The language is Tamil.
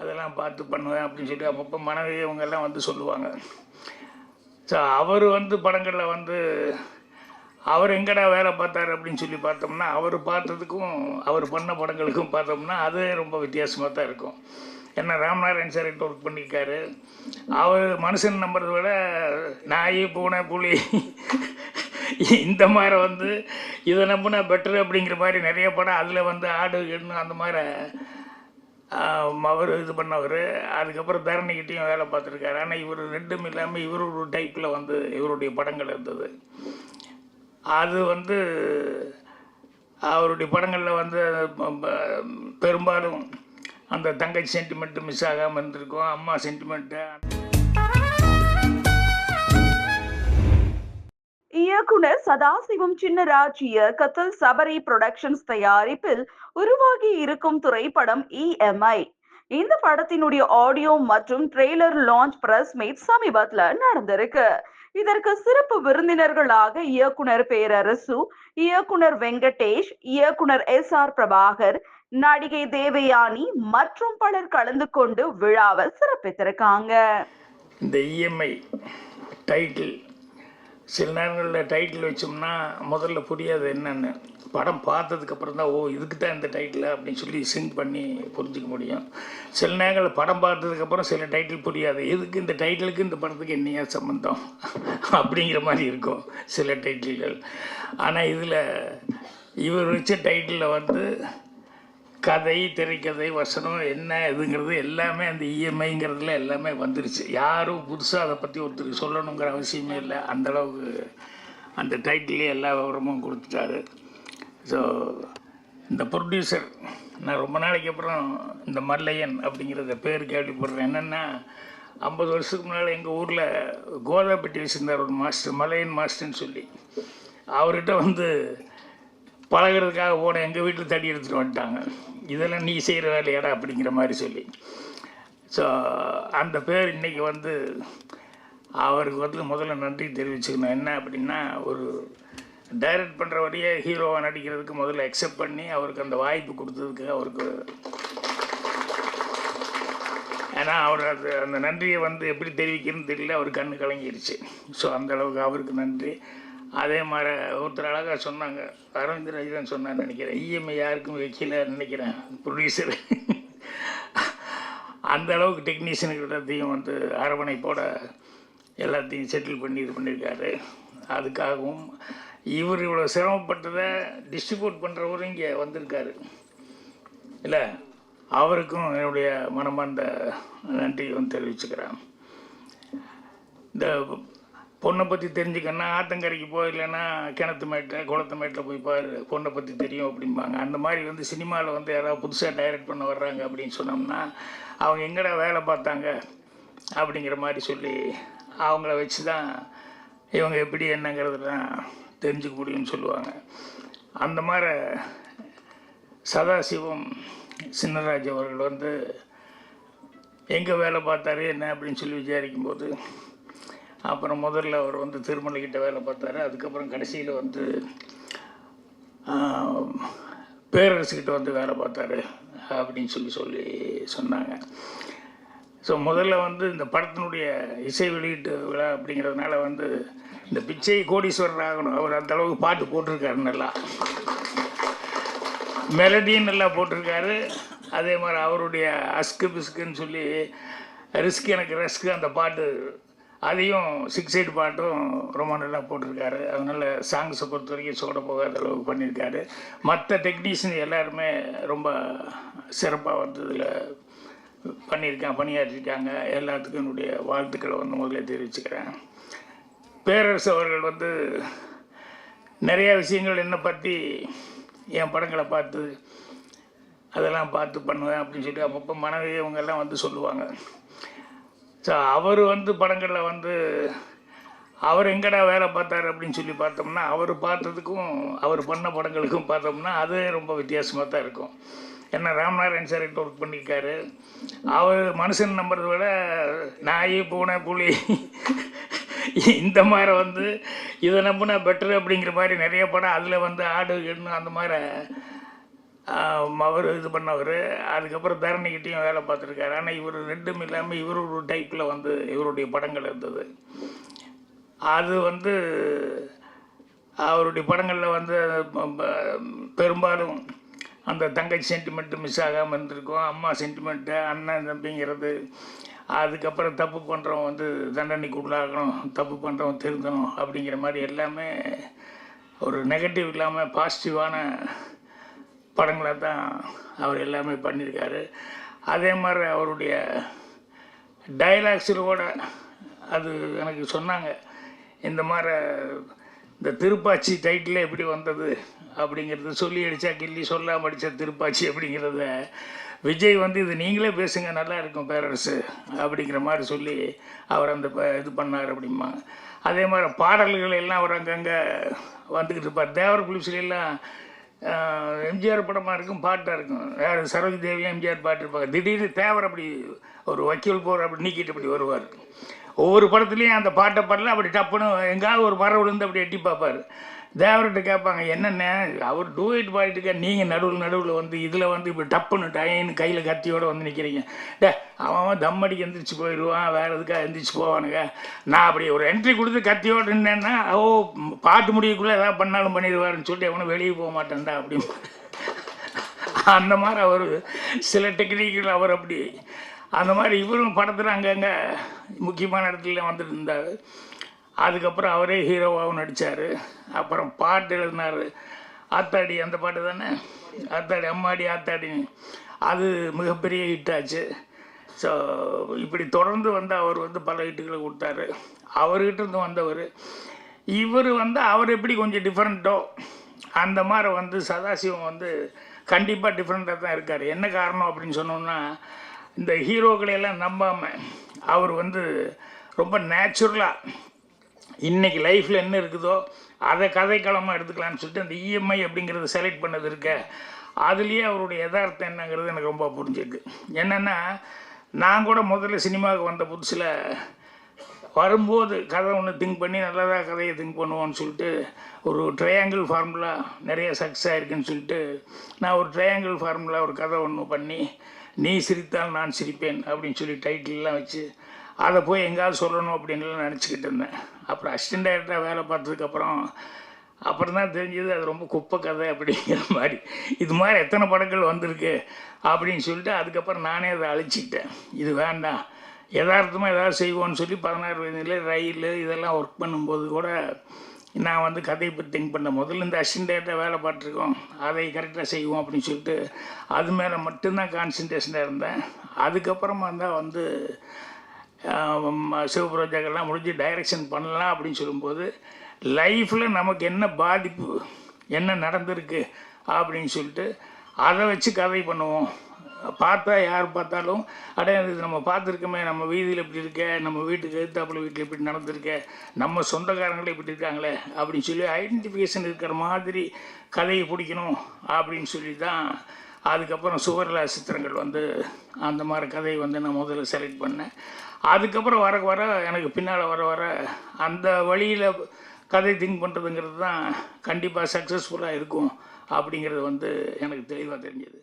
அதெல்லாம் பார்த்து பண்ணுவேன் அப்படின்னு சொல்லி அப்பப்போ மனைவி இவங்க எல்லாம் வந்து சொல்லுவாங்க. ஸோ அவர் வந்து படங்களில் வந்து அவர் எங்கடா வேலை பார்த்தாரு அப்படின்னு சொல்லி பார்த்தோம்னா அவர் பார்த்ததுக்கும் அவர் பண்ண படங்களுக்கும் பார்த்தோம்னா அது ரொம்ப வித்தியாசமாக தான் இருக்கும். ஏன்னா ராம்நாராயண் சார் கிட்ட ஒர்க் பண்ணியிருக்காரு. அவர் மனுஷன் நம்புறதை விட நாய் பூனை புலி இந்த மாதிரி வந்து இதை நம்பினா பெட்டர் அப்படிங்கிற மாதிரி நிறைய படம் அதில் வந்து ஆடு எண்ணு அந்த மாதிரி அவர் இது பண்ணவர். அதுக்கப்புறம் தரணிக்கிட்டையும் வேலை பார்த்துருக்காரு. ஆனால் இவர் ரெண்டும் இல்லாமல் இவர் ஒரு டைப்பில் வந்து இவருடைய படங்கள் இருந்தது. அது வந்து அவருடைய படங்களில் வந்து பெரும்பாலும் அந்த தங்கச்சி சென்டிமெண்ட்டு மிஸ் ஆகாமல் இருந்திருக்கும். அம்மா சென்டிமெண்ட்டு இயக்குனர் சதாசிவம் சின்னராஜ் இயக்கத்தில் சபரி புரொடக்ஷன்ஸ் தயாரிப்பில் உருவாகி இருக்கும் திரைப்படம் இஎம்ஐ இந்த படத்தினுடைய ஆடியோ மற்றும் ட்ரெய்லர் லான்ச் பிரஸ் மீட் சமீபத்துல நடந்திருக்கு. இதற்கு சிறப்பு விருந்தினர்களாக இயக்குனர் பேரரசு இயக்குனர் வெங்கடேஷ் இயக்குனர் எஸ் ஆர் பிரபாகர் நடிகை தேவயானி மற்றும் பலர் கலந்து கொண்டு விழாவை சிறப்பித்திருக்காங்க. இந்த இஎம்ஐ டைட்டில் சில நேரங்களில் டைட்டில் வச்சோம்னா முதல்ல புரியாது என்னென்னு. படம் பார்த்ததுக்கப்புறம் தான் ஓ இதுக்கு தான் இந்த டைட்டில் அப்படின்னு சொல்லி சிங்க் பண்ணி புரிஞ்சிக்க முடியும். சில நேரங்களில் படம் பார்த்ததுக்கப்புறம் சில டைட்டில் புரியாது. எதுக்கு இந்த டைட்டிலுக்கு இந்த படத்துக்கு என்னையா சம்மந்தம் அப்படிங்கிற மாதிரி இருக்கும் சில டைட்டில்கள் ஆனால் இதில் இவர் வச்ச டைட்டிலில் வந்து கதை திரைக்கதை வசனம் என்ன இதுங்கிறது எல்லாமே அந்த இஎம்ஐங்கிறதுல எல்லாமே வந்துருச்சு. யாரும் புதுசாக அதை பற்றி ஒருத்தருக்கு சொல்லணுங்கிற அவசியமே இல்லை. அந்த அளவுக்கு அந்த டைட்டிலே எல்லா விவரமும் கொடுத்துட்டாரு. ஸோ இந்த ப்ரொடியூசர் நான் ரொம்ப நாளைக்கு அப்புறம் இந்த மல்லையன் அப்படிங்கிறத பேர் கேள்விப்படுறேன். என்னென்னா ஐம்பது வருஷத்துக்கு முன்னால் எங்கள் ஊரில் கோதாப்பட்டி வச்சுருந்தார் ஒரு மாஸ்டர் மலையன் மாஸ்டர்னு சொல்லி. அவர்கிட்ட வந்து பழகுறதுக்காக போன எங்கள் வீட்டில் தடி எடுத்துகிட்டு வந்துட்டாங்க. இதெல்லாம் நீ செய்கிற வேலையாடா அப்படிங்கிற மாதிரி சொல்லி. ஸோ அந்த பேர் இன்றைக்கி வந்து அவருக்கு வந்து முதல்ல நன்றி தெரிவிச்சுக்கணும். என்ன அப்படின்னா ஒரு டைரக்ட் பண்ணுற வழியே ஹீரோவாக நடிக்கிறதுக்கு முதல்ல அக்செப்ட் பண்ணி அவருக்கு அந்த வாய்ப்பு கொடுத்ததுக்கு அவருக்கு ஏன்னா அவர் அது அந்த நன்றியை வந்து எப்படி தெரிவிக்கிறதுன்னு தெரியல. அவர் கண்ணு கலங்கிருச்சு. ஸோ அந்த அளவுக்கு அவருக்கு நன்றி. அதே மாதிரி ஒருத்தர் அழகாக சொன்னாங்க அரவிந்த் ராஜ் தான் சொன்னான்னு நினைக்கிறேன் இஎம்ஐ யாருக்கும் வைக்கல நினைக்கிறேன் ப்ரொடியூசர் அந்த அளவுக்கு டெக்னீஷியன்கிட்டத்தையும் வந்து அரவணைப்போட எல்லாத்தையும் செட்டில் பண்ணி இது பண்ணியிருக்காரு. அதுக்காகவும் இவர் இவ்வளோ சிரமப்பட்டதை டிஸ்ட்ரிபியூட் பண்ணுறவரும் இங்கே வந்திருக்காரு. இல்லை அவருக்கும் என்னுடைய மனமார்ந்த நன்றியும் தெரிவிச்சுக்கிறேன். இந்த பொண்ணை பற்றி தெரிஞ்சுக்கன்னா ஆத்தங்கரைக்கு போய் இல்லைன்னா கிணத்து மேட்டில் குளத்து மேட்டில் போய் பாரு பொண்ணை பற்றி தெரியும் அப்படிம்பாங்க. அந்த மாதிரி வந்து சினிமாவில் வந்து யாராவது புதுசாக டைரக்ட் பண்ண வர்றாங்க அப்படின்னு சொன்னோம்னா அவங்க எங்கடா வேலை பார்த்தாங்க அப்படிங்கிற மாதிரி சொல்லி அவங்கள வச்சு தான் இவங்க எப்படி என்னங்கிறதுலாம் தெரிஞ்சுக்க முடியும்னு சொல்லுவாங்க. அந்த மாதிரி சதாசிவம் சின்னராஜ் அவர்கள் வந்து எங்கே வேலை பார்த்தாரு என்ன அப்படின்னு சொல்லி விசாரிக்கும்போது அப்புறம் முதல்ல அவர் வந்து திருமலைக்கிட்ட வேலை பார்த்தாரு. அதுக்கப்புறம் கடைசியில் வந்து பேரரசுக்கிட்ட வந்து வேலை பார்த்தாரு அப்படின்னு சொல்லி சொல்லி சொன்னாங்க. ஸோ முதல்ல வந்து இந்த படத்தினுடைய இசை வெளியீட்டு விழா அப்படிங்கிறதுனால வந்து இந்த பிச்சை கோடீஸ்வரர் ஆகணும். அவர் அந்த அளவுக்கு பாட்டு போட்டிருக்காரு நல்லா. மெலடியும் நல்லா போட்டிருக்காரு. அதே மாதிரி அவருடைய அஸ்கு பிஸ்குன்னு சொல்லி ரிஸ்க் எனக்கு ரஸ்க்கு அந்த பாட்டு அதையும் சிக்ஸ் எயிட் பாட்டும் ரொம்ப நல்லா போட்டிருக்காரு. அதனால் சாங்ஸை பொறுத்த வரைக்கும் சோட போகாத அளவுக்கு பண்ணியிருக்காரு. மற்ற டெக்னீஷியன் எல்லாருமே ரொம்ப சிறப்பாக வந்து இதில் பண்ணியிருக்காங்க பணியாற்றிருக்காங்க. எல்லாத்துக்கும் என்னுடைய வாழ்த்துக்களை வந்து முதல்ல தெரிவிச்சுக்கிறேன். பேரரசு அவர்கள் வந்து நிறைய விஷயங்கள் என்னை பற்றி என் படங்களை பார்த்து அதெல்லாம் பார்த்து பண்ணுவேன் அப்படின்னு சொல்லி அப்பப்போ மனைவி இவங்கெல்லாம் வந்து சொல்லுவாங்க. ஸோ அவர் வந்து படங்களில் வந்து அவர் எங்கடா வேலை பார்த்தாரு அப்படின்னு சொல்லி பார்த்தோம்னா அவர் பார்த்ததுக்கும் அவர் பண்ண படங்களுக்கும் பார்த்தோம்னா அது ரொம்ப வித்தியாசமாக தான் இருக்கும். ஏன்னா ராம்நாராயண் சார் கிட்ட ஒர்க் பண்ணியிருக்காரு. அவர் மனுஷன் நம்புறதை விட நாய் பூனை புலி இந்த மாதிரி வந்து இதை நம்பினா பெட்டர் அப்படிங்கிற மாதிரி நிறைய படம் அதில் வந்து ஆடு எண்ணு அந்த மாதிரி அவர் இது பண்ணவர். அதுக்கப்புறம் தரணிக்கிட்டையும் வேலை பார்த்துருக்காரு. ஆனால் இவர் ரெண்டும் இல்லாமல் இவர் ஒரு டைப்பில் வந்து இவருடைய படங்கள் இருந்தது. அது வந்து அவருடைய படங்களில் வந்து பெரும்பாலும் அந்த தங்கச்சி சென்டிமெண்ட்டு மிஸ் ஆகாமல் இருந்திருக்கும். அம்மா சென்டிமெண்ட்டு அண்ணன் தம்பிங்கிறது. அதுக்கப்புறம் தப்பு பண்ணுறவன் வந்து தண்டனைக்கு உள்ளாகணும். தப்பு பண்ணுறவன் திருந்தணும் அப்படிங்கிற மாதிரி எல்லாமே ஒரு நெகட்டிவ் இல்லாமல் பாசிட்டிவான படங்களை தான் அவர் எல்லாமே பண்ணியிருக்காரு. அதே மாதிரி அவருடைய டைலாக்ஸில் கூட அது எனக்கு சொன்னாங்க இந்த மாதிரி இந்த திருப்பாச்சி டைட்டில் எப்படி வந்தது அப்படிங்கிறது சொல்லி அடித்தா கில்லி சொல்லாம அடித்த திருப்பாச்சி அப்படிங்கிறத விஜய் வந்து இது நீங்களே பேசுங்க நல்லா இருக்கும் பேரரசு அப்படிங்கிற மாதிரி சொல்லி அவர் அந்த ப- இது பண்ணார் அப்படிமா அதே மாதிரி பாடல்கள் எல்லாம் அவர் அங்கங்கே வந்துக்கிட்டு இருப்பார். தேவர் புலிசிலாம் எம்ஜிஆர் படமாக இருக்கும் பாட்டாக இருக்கும். வேறு சரோஜி தேவி எம்ஜிஆர் பாட்டு இருப்பாங்க. திடீர்னு தேவர் அப்படி ஒரு வக்கீல் போகிற அப்படி நீக்கிட்டு அப்படி வருவார். ஒவ்வொரு படத்துலையும் அந்த பாட்டை பாடல அப்படி டப்புன்னு எங்காவது ஒரு மரம் விழுந்து அப்படி எட்டி பார்ப்பார். தேவர்கிட்ட கேட்பாங்க என்னென்ன அவர் டூயிட் பாடிட்டு நீங்கள் நடுவில் நடுவில் வந்து இதில் வந்து இப்படி டப்புன்னு டைன்னு கையில் கத்தியோடு வந்து நிற்கிறீங்க டே அவன் அவன் தம் அடிக்க எந்திரிச்சு போயிடுவான் வேறு எதுக்காக எந்திரிச்சு போவானுங்க. நான் அப்படி ஒரு என்ட்ரி கொடுத்து கத்தியோடு நின்னேன்னா ஓ பாட்டு முடியக்குள்ளே எதாவது பண்ணாலும் பண்ணிடுவாருன்னு சொல்லிட்டு அவனும் வெளியே போக மாட்டேன்டா அப்படின்னு. அந்த மாதிரி அவர் சில டெக்னிக்கில் அவர் அப்படி. அந்த மாதிரி இவரும் படத்தில் அங்கங்கே முக்கியமான இடத்துல வந்துட்டு இருந்தார் அதுக்கப்புறம் அவரே ஹீரோவாகவும் நடித்தார் அப்புறம் பாட்டு எழுதினார். ஆத்தாடி அந்த பாட்டு தானே? ஆத்தாடி அம்மாடி ஆத்தாடி. அது மிகப்பெரிய ஹிட் ஆச்சு ஸோ இப்படி தொடர்ந்து வந்து அவர் வந்து பல ஹிட்டுகளை கொடுத்தாரு. அவர்கிட்ட இருந்து வந்தவர். இவர் வந்து அவர் எப்படி கொஞ்சம் டிஃப்ரெண்ட்டோ அந்த மாதிரி வந்து சதாசிவம் வந்து கண்டிப்பாக டிஃப்ரெண்ட்டாக தான் இருக்கார். என்ன காரணம் அப்படின்னு சொன்னோம்னா இந்த ஹீரோக்களை எல்லாம் நம்பாமல் அவர் வந்து ரொம்ப நேச்சுரலாக இன்னைக்கு லைஃப்பில் என்ன இருக்குதோ அதை கதைக்களமாக எடுத்துக்கலாம்னு சொல்லிட்டு அந்த இஎம்ஐ அப்படிங்கிறத செலக்ட் பண்ணது இருக்க. அதுலேயே அவருடைய யதார்த்தம் என்னங்கிறது எனக்கு ரொம்ப புரிஞ்சிருக்கு. என்னென்னா நான் கூட முதல்ல சினிமாவுக்கு வந்த புதுசில் வரும்போது கதை ஒன்று திங்க் பண்ணி நல்லதாக கதையை திங்க் பண்ணுவோன்னு சொல்லிட்டு ஒரு ட்ரையாங்கிள் ஃபார்முலா நிறைய சக்ஸஸ் ஆகிருக்குன்னு சொல்லிட்டு நான் ஒரு ட்ரையாங்கிள் ஃபார்முலா ஒரு கதை ஒன்று பண்ணி நீ சிரித்தால் நான் சிரிப்பேன் அப்படின்னு சொல்லி டைட்டில்லாம் வச்சு அதை போய் எங்கேயாவது சொல்லணும் அப்படின்லாம் நினச்சிக்கிட்டு இருந்தேன். அப்புறம் அசிஸ்டன்ட் டைரக்டராக வேலை பார்த்ததுக்கப்புறம் அப்புறம் தான் தெரிஞ்சது அது ரொம்ப குப்பை கதை அப்படிங்கிற மாதிரி. இது மாதிரி எத்தனை படங்கள் வந்திருக்கு அப்படின்னு சொல்லிட்டு அதுக்கப்புறம் நானே அதை அழிச்சிக்கிட்டேன் இது வேண்டாம். யதார்த்தமாக ஏதாவது செய்வோன்னு சொல்லி பதினாறு வயதில் ரயில் இதெல்லாம் ஒர்க் பண்ணும்போது கூட நான் வந்து கதையை பற்றி திங்க் பண்ண முதல்ல இந்த அசிஸ்டண்ட்டாக வேலை பார்த்துருக்கோம். அதை கரெக்டாக செய்வோம் அப்படின்னு சொல்லிட்டு அது மேலே மட்டும்தான் கான்சன்ட்ரேஷனாக இருந்தேன். அதுக்கப்புறமா தான் வந்து சிவபுரோஜெக்ட்லாம் முடிஞ்சு டைரக்ஷன் பண்ணலாம் அப்படின்னு சொல்லும்போது லைஃப்பில் நமக்கு என்ன பாதிப்பு என்ன நடந்திருக்கு அப்படின்னு சொல்லிட்டு அதை வச்சு கதை பண்ணுவோம். பார்த்தா யார் பார்த்தாலும் அடையாது நம்ம பார்த்துருக்கோமே நம்ம வீதியில் இப்படி இருக்க நம்ம வீட்டுக்கு எதிர்த்தாப்புல வீட்டில் இப்படி நடந்திருக்க நம்ம சொந்தக்காரங்களே இப்படி இருக்காங்களே அப்படின்னு சொல்லி ஐடென்டிஃபிகேஷன் இருக்கிற மாதிரி கதையை பிடிக்கணும் அப்படின்னு சொல்லி தான் அதுக்கப்புறம் சுவரில் சித்திரங்கள் வந்து அந்த மாதிரி கதையை வந்து நான் முதல்ல செலக்ட் பண்ணேன். அதுக்கப்புறம் வர வர எனக்கு பின்னால் வர வர அந்த வழியில் கதை திங்க் பண்ணுறதுங்கிறது தான் கண்டிப்பாக சக்ஸஸ்ஃபுல்லாக இருக்கும் அப்படிங்கிறது வந்து எனக்கு தெளிவாக தெரிஞ்சது.